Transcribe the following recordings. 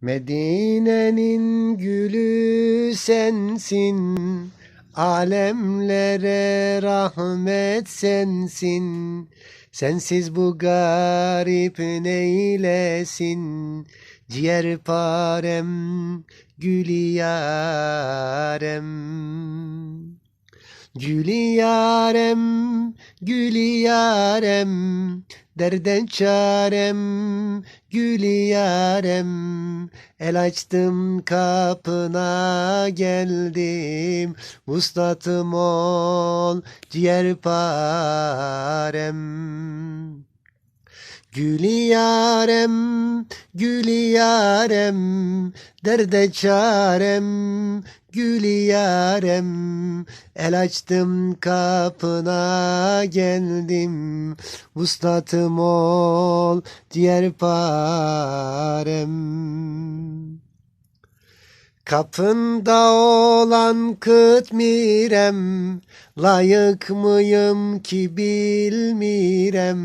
Medine'nin gülü sensin, alemlere rahmet sensin. Sensiz bu garip neylesin, ciğerparem, gül yarem. Gül yarem, gül yarem, derden çarem, gül yarem. El açtım kapına geldim, vuslatım ol ciğerparem. Gül yarem, gül yarem, derde çarem, gül yarem. El açtım kapına geldim, vuslatım ol ciğerparem. Kapında olan kıtmirem, layık mıyım ki bilmirem.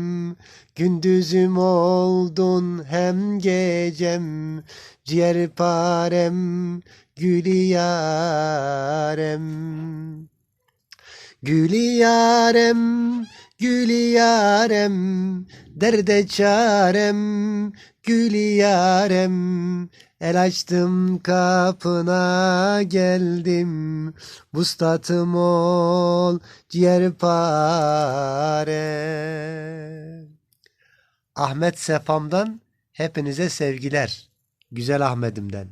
Gündüzüm oldun hem gecem, ciğerparem, gül yarem. Gül yarem, gül yarem, derde çarem, gül yarem. El açtım kapına geldim, vustatım ol ciğerparem. Ahmet Sefam'dan hepinize sevgiler. Güzel Ahmet'imden.